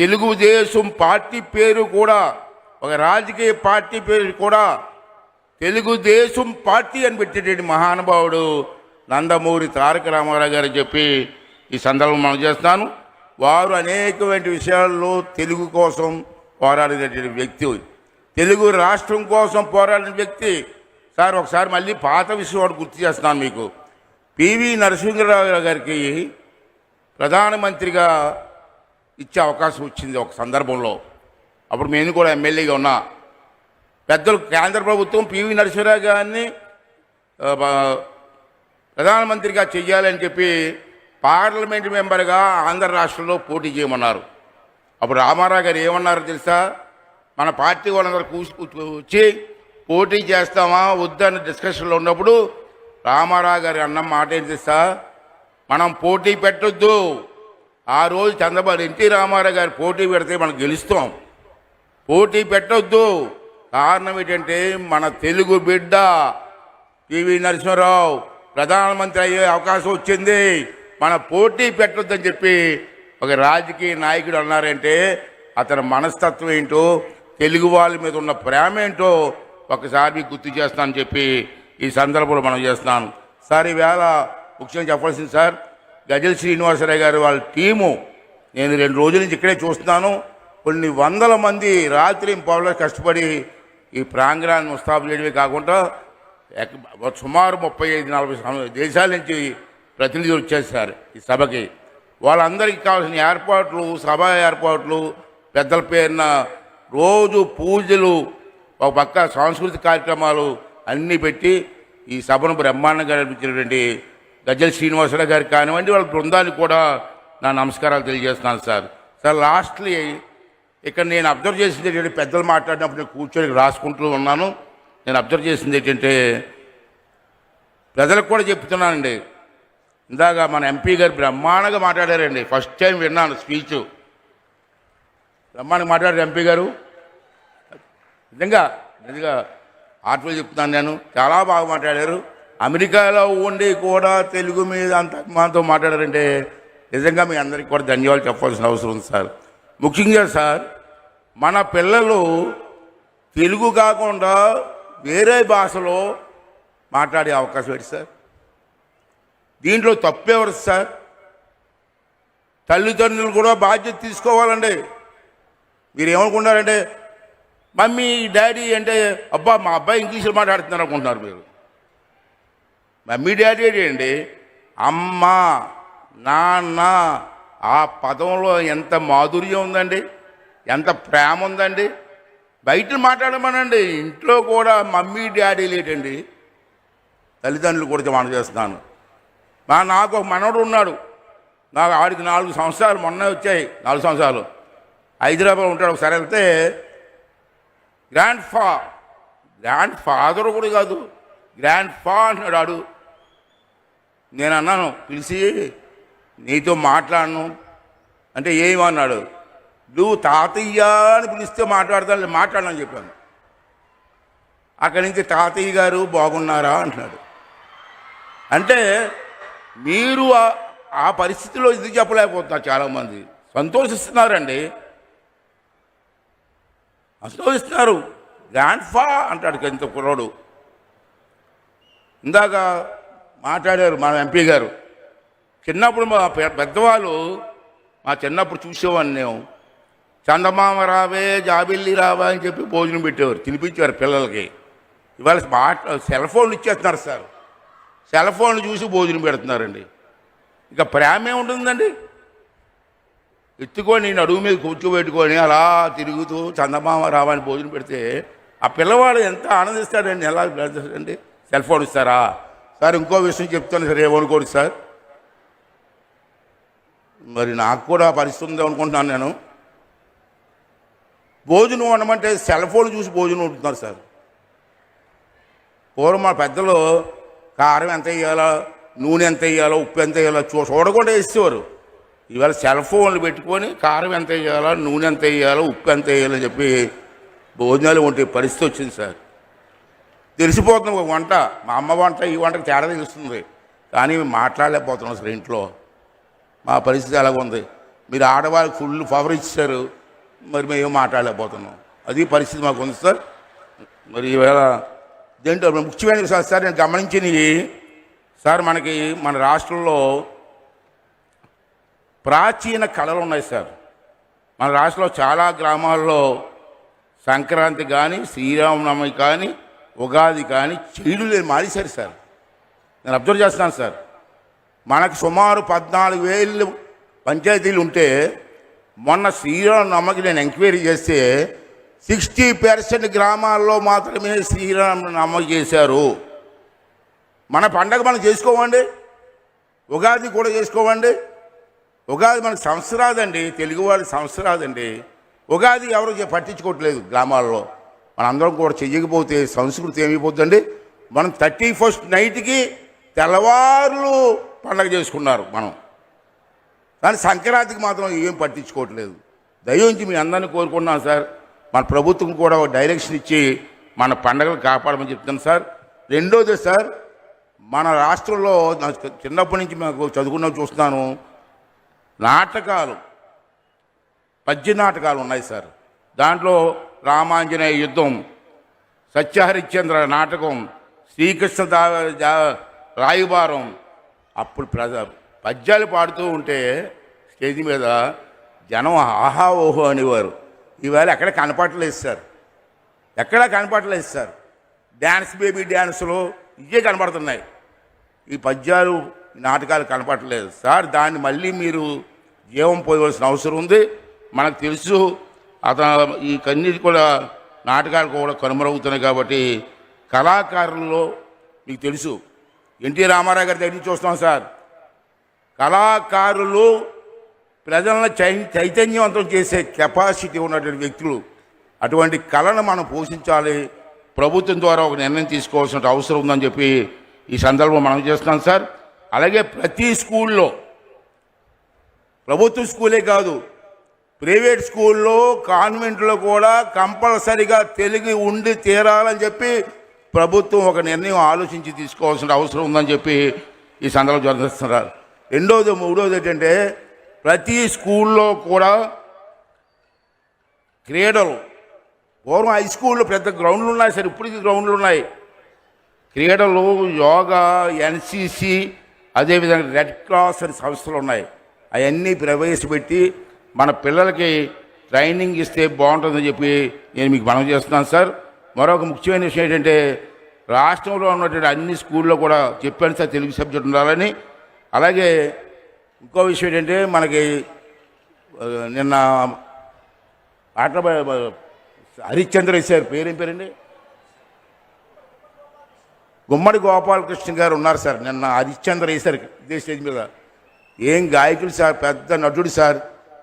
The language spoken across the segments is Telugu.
తెలుగుదేశం పార్టీ పేరు కూడా ఒక రాజకీయ పార్టీ పేరు కూడా తెలుగుదేశం పార్టీ అని పెట్టేటువంటి మహానుభావుడు నందమూరి తారక రామారావు గారు చెప్పి ఈ సందర్భం మనం చేస్తాను వారు అనేకమైన విషయాల్లో తెలుగు కోసం పోరాడినటువంటి వ్యక్తి. తెలుగు రాష్ట్రం కోసం పోరాడిన వ్యక్తి. సార్ ఒకసారి మళ్ళీ పాత విషయం ఒకటి గుర్తు చేస్తున్నాను మీకు. పివి నరసింహరావు గారికి ప్రధానమంత్రిగా ఇచ్చే అవకాశం వచ్చింది ఒక సందర్భంలో. అప్పుడు నేను కూడా ఎమ్మెల్యేగా ఉన్నా. పెద్దలు కేంద్ర ప్రభుత్వం పివి నరసింహరావు గారిని ప్రధానమంత్రిగా చెయ్యాలని చెప్పి పార్లమెంట్ మెంబర్గా ఆంధ్ర రాష్ట్రంలో పోటీ చేయమన్నారు. అప్పుడు రామారావు గారు ఏమన్నారు తెలుసా? మన పార్టీ వాళ్ళందరూ కూర్చు- వచ్చి పోటీ చేస్తామా వద్దని డిస్కషన్లో ఉన్నప్పుడు రామారావు గారు అన్న మాట ఏంటి తెలుసా? మనం పోటీ పెట్టొద్దు. ఆ రోజు చంద్రబాబు ఎన్టీ రామారావు గారు పోటీ పెడితే మనం గెలుస్తాం. పోటీ పెట్టొద్దు. కారణం ఏంటంటే మన తెలుగు బిడ్డ పివి నరసింహారావు ప్రధానమంత్రి అయ్యే అవకాశం వచ్చింది. మన పోటీ పెట్టొద్దని చెప్పి ఒక రాజకీయ నాయకుడు అన్నారంటే అతని మనస్తత్వం ఏంటో తెలుగు వాళ్ళ మీద ఉన్న ప్రేమ ఏంటో ఒకసారి మీకు గుర్తు చేస్తానని చెప్పి ఈ సందర్భంలో మనం చేస్తున్నాను. సార్ ఈవేళ ముఖ్యంగా చెప్పాల్సింది సార్ గజల్ శ్రీనివాసరావు గారు వాళ్ళ టీము నేను రెండు రోజుల నుంచి ఇక్కడే చూస్తున్నాను. కొన్ని వందల మంది రాత్రి పౌరులు కష్టపడి ఈ ప్రాంగణాన్ని ముస్తాబు చేయడమే కాకుండా సుమారు ముప్పై ఐదు నలభై దేశాల నుంచి ప్రతినిధులు వచ్చేసారు ఈ సభకి. వాళ్ళందరికీ కావాల్సిన ఏర్పాట్లు సభ ఏర్పాట్లు పెద్దల పేరున రోజు పూజలు ఒక పక్క సాంస్కృతిక కార్యక్రమాలు అన్నీ పెట్టి ఈ సభను బ్రహ్మాండంగా నడిపించినటువంటి గజ్జల శ్రీనివాసరావు గారికి కానివ్వండి వాళ్ళ బృందానికి కూడా నా నమస్కారాలు తెలియజేస్తున్నాను సార్. సార్ లాస్ట్లీ ఇక్కడ నేను అబ్జర్వ్ చేసింది ఏంటంటే పెద్దలు మాట్లాడినప్పుడు నేను కూర్చొని రాసుకుంటూ ఉన్నాను. నేను అబ్జర్వ్ చేసింది ఏంటంటే ప్రజలకు కూడా చెప్తున్నానండి. ఇందాక మన ఎంపీ గారు బ్రహ్మాండంగా మాట్లాడారండి. ఫస్ట్ టైం విన్నాను స్పీచ్. బ్రహ్మాండంగా మాట్లాడారు ఎంపీ గారు. నిజంగా నిజంగా ఆటలు చెప్తున్నాను నేను. చాలా బాగా మాట్లాడారు. అమెరికాలో ఉండి కూడా తెలుగు మీద అంత అభిమానంతో మాట్లాడారంటే నిజంగా మీ అందరికీ కూడా ధన్యవాదాలు చెప్పాల్సిన అవసరం ఉంది సార్. ముఖ్యంగా సార్ మన పిల్లలు తెలుగు కాకుండా వేరే భాషలో మాట్లాడే అవకాశం ఏంటి సార్? దీంట్లో తప్పేవారు సార్? తల్లిదండ్రులు కూడా బాధ్యత తీసుకోవాలండి. మీరు ఏమనుకున్నారంటే మమ్మీ డాడీ అంటే అబ్బా మా అబ్బాయి ఇంగ్లీష్లో మాట్లాడుతున్నారు అనుకుంటున్నారు మీరు. మమ్మీ డాడీ ఏంటి? అమ్మ నాన్న ఆ పదంలో ఎంత మాధుర్యం ఉందండి? ఎంత ప్రేమ ఉందండి? బయట మాట్లాడమనండి. ఇంట్లో కూడా మమ్మీ డాడీ లేటండి తల్లిదండ్రులు కూడా మనం చేస్తున్నాను. మా నాకు ఒక మనవడు ఉన్నాడు. నాకు ఆడికి నాలుగు సంవత్సరాలు మొన్న వచ్చాయి నాలుగు సంవత్సరాలు. హైదరాబాద్ ఉంటాడు ఒకసారి వెళ్తే గ్రాండ్ ఫా గ్రాండ్ ఫాదర్ కూడా కాదు గ్రాండ్ ఫా అంటున్నాడు ఆడు. నేను అన్నాను పిలిచి నీతో మాట్లాడను. అంటే ఏమన్నాడు? నువ్వు తాతయ్య అని పిలిస్తే మాట్లాడతాను మాట్లాడనని చెప్పాను. అక్కడి నుంచి తాతయ్య గారు బాగున్నారా అంటున్నాడు. అంటే మీరు ఆ- పరిస్థితిలో ఇది చెప్పలేకపోతున్నారు చాలామంది? సంతోషిస్తున్నారండి. సంతోషిస్తున్నారు. గ్రాండ్ ఫా అంటాడు ఎంత కుర్రాడు. ఇందాక మాట్లాడారు మన ఎంపీ గారు. చిన్నప్పుడు మా పెద్దవాళ్ళు మా చిన్నప్పుడు చూసేవాడిని మేము. చందమామ రావే జాబిల్లి రావా అని చెప్పి భోజనం పెట్టేవారు తినిపించేవారు పిల్లలకి. ఇవాళ స్మార్ట్ సెల్ ఫోన్లు ఇచ్చేస్తున్నారు సార్. సెల్ ఫోన్లు చూసి భోజనం పెడుతున్నారండి. ఇక ప్రేమ ఏముంటుందండి? ఎత్తుకొని అడుగు మీద కూర్చోబెట్టుకొని అలా తిరుగుతూ చందమామ రావని భోజనం పెడితే ఆ పిల్లవాడు ఎంత ఆనందిస్తాడండి ఎలా ఆనందిస్తాడండి సెల్ ఫోన్ ఇస్తారా? సార్ ఇంకో విషయం చెప్తాను. సార్ ఏమనుకోరు సార్. మరి నాకు కూడా పరిస్థితి ఉంది అనుకుంటున్నాను నేను. భోజనం వండమంటే సెల్ ఫోన్ చూసి భోజనం ఉంటున్నారు సార్. పూర్వం మా పెద్దలు కారం ఎంత వేయాలో నూనె ఎంత వేయాలో ఉప్పు ఎంత వేయాలో చూ చూడకుండా వేసేవారు. ఇవాళ సెల్ ఫోన్లు పెట్టుకొని కారం ఎంత వేయాలో నూనె ఎంత వేయాలో ఉప్పు ఎంత వేయాలో చెప్పి భోజనాలు వంటి పరిస్థితి వచ్చింది సార్. తెలిసిపోతుంది ఒక వంట. మా అమ్మ వంట ఈ వంటకి తేడా తెలుస్తుంది. కానీ మేము మాట్లాడలేకపోతున్నాం సార్ ఇంట్లో. మా పరిస్థితి అలాగ ఉంది. మీరు ఆడవాళ్ళకి ఫుల్ పవర్ ఇచ్చారు. మరి మేము మాట్లాడలేకపోతున్నాం. అది పరిస్థితి మాకు ఉంది సార్. మరి ఈవేళ దేంట్లో ముఖ్యమైన సార్ సార్ నేను గమనించినవి సార్ మనకి మన రాష్ట్రంలో ప్రాచీన కళలు ఉన్నాయి సార్. మన రాష్ట్రంలో చాలా గ్రామాల్లో సంక్రాంతి కానీ శ్రీరామనవమి కానీ ఉగాది కానీ చెడు లేదు మానేశారు సార్. నేను అబ్జర్వ్ చేస్తున్నాను సార్. మనకు సుమారు పద్నాలుగు వేలు పంచాయతీలు ఉంటే మొన్న శ్రీరామనవమికి నేను ఎంక్వైరీ చేస్తే సిక్స్టీ పర్సెంట్ గ్రామాల్లో మాత్రమే శ్రీరామనవమి చేశారు. మన పండగ మనం చేసుకోమండి ఉగాది కూడా చేసుకోమండి ఉగాది మనకు సంవత్సరాదండి. తెలుగు వాళ్ళ సంవత్సరాదండి. ఉగాది ఎవరు పట్టించుకోవట్లేదు గ్రామాల్లో. మనందరం కూడా చెయ్యకపోతే సంస్కృతి ఏమైపోతుందండి మనం థర్టీ ఫస్ట్ నైట్కి తెల్లవారులు పండగ చేసుకున్నారు మనం. కానీ సంక్రాంతికి మాత్రం ఏం పట్టించుకోవట్లేదు. దయించి మీ అందరినీ కోరుకున్నాం సార్. మన ప్రభుత్వం కూడా ఒక డైరెక్షన్ ఇచ్చి మన పండగలు కాపాడమని చెప్తున్నాను సార్. రెండోది సార్ మన రాష్ట్రంలో నాకు చిన్నప్పటి నుంచి మాకు చదువుకున్న చూస్తున్నాను. నాటకాలు పద్య నాటకాలు ఉన్నాయి సార్. దాంట్లో రామాంజనేయ యుద్ధం సత్యహరిశ్చంద్ర నాటకం శ్రీకృష్ణ దా- జా- రాయబారం. అప్పుడు ప్రజ పద్యాలు పాడుతూ ఉంటే స్టేజ్ మీద జనం ఆహా ఓహో అనేవారు. ఈవేళ ఎక్కడ కనపడలేదు సార్. ఎక్కడ కనపడలేదు సార్. డ్యాన్స్ బేబీ డ్యాన్సులు ఇవే కనపడుతున్నాయి. ఈ పద్యాలు నాటకాలు కనపడలేదు. సార్ దాన్ని మళ్ళీ మీరు జీవం పోయవలసిన అవసరం ఉంది. మనకు తెలుసు అతను ఈ కన్నీటి కూడా నాటకాలు కూడా కనుమరుగుతున్నాయి కాబట్టి కళాకారుల్లో మీకు తెలుసు. ఎన్టీ రామారావు గారి దగ్గర నుంచి చూస్తాం సార్. కళాకారులు ప్రజలను చై చైతన్యవంతం చేసే కెపాసిటీ ఉన్నటువంటి వ్యక్తులు. అటువంటి కళను మనం పోషించాలి. ప్రభుత్వం ద్వారా ఒక నిర్ణయం తీసుకోవాల్సిన అవసరం ఉందని చెప్పి ఈ సందర్భం మనం చేస్తున్నాం సార్. అలాగే ప్రతి స్కూల్లో ప్రభుత్వ స్కూలే కాదు ప్రైవేట్ స్కూల్లో కాన్వెంట్లో కూడా కంపల్సరిగా తెలుగు ఉండి తీరాలని చెప్పి ప్రభుత్వం ఒక నిర్ణయం ఆలోచించి తీసుకోవాల్సిన అవసరం ఉందని చెప్పి ఈ సందర్భం జరుగుతున్నారు రెండోది మూడోది ఏంటంటే ప్రతి స్కూల్లో కూడా క్రీడలు పూర్వం హై స్కూల్లో పెద్ద గ్రౌండ్లు ఉన్నాయి సరే ఇప్పటికీ గ్రౌండ్లు ఉన్నాయి. క్రీడలు యోగా ఎన్సిసి అదేవిధంగా రెడ్ క్రాస్ అనే సంస్థలు ఉన్నాయి. అవన్నీ ప్రవేశపెట్టి మన పిల్లలకి ట్రైనింగ్ ఇస్తే బాగుంటుందని చెప్పి నేను మీకు మనం చేస్తున్నాను సార్. మరొక ముఖ్యమైన విషయం ఏంటంటే రాష్ట్రంలో ఉన్నటువంటి అన్ని స్కూల్లో కూడా చెప్పాను సార్ తెలుగు సబ్జెక్ట్ ఉండాలని. అలాగే ఇంకో విషయం ఏంటంటే మనకి నిన్న ఆట హరిశ్చంద్ర సార్ పేరేం పేరండి? గుమ్మడి గోపాలకృష్ణ గారు ఉన్నారు సార్ నిన్న హరిశ్చంద్ర సార్ ఇదే స్టేజ్ మీద. ఏం గాయకుడు సార్ పెద్ద నటుడు సార్.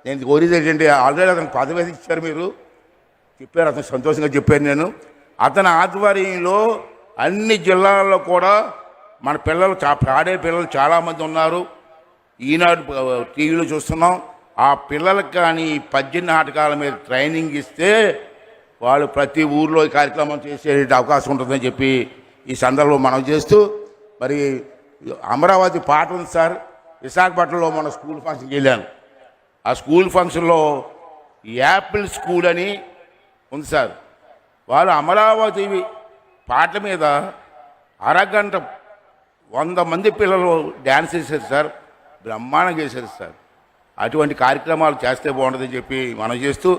నేను కోరేది ఏంటంటే ఆల్రెడీ అతనికి పదవి ఇచ్చారు మీరు. చెప్పారు అతను సంతోషంగా చెప్పాను నేను. అతని ఆధ్వర్యంలో అన్ని జిల్లాల్లో కూడా మన పిల్లలు చా ఆడే పిల్లలు చాలామంది ఉన్నారు. ఈనాడు టీవీలో చూస్తున్నాం. ఆ పిల్లలకు కానీ పద్య నాటకాల మీద ట్రైనింగ్ ఇస్తే వాళ్ళు ప్రతి ఊర్లో ఈ కార్యక్రమం చేసే అవకాశం ఉంటుందని చెప్పి ఈ సందర్భంలో మనం చేస్తూ మరి అమరావతి పాట ఉంది సార్. విశాఖపట్నంలో మన స్కూల్ ఫంక్షన్కి వెళ్ళాను. ఆ స్కూల్ ఫంక్షన్లో యాపిల్ స్కూల్ అని ఉంది సార్. వాళ్ళు అమరావతి పాటల మీద అరగంట వంద మంది పిల్లలు డ్యాన్స్ చేశారు సార్. బ్రహ్మాండంగా చేశారు సార్. అటువంటి కార్యక్రమాలు చేస్తే బాగుంటుందని చెప్పి మనం చేస్తూ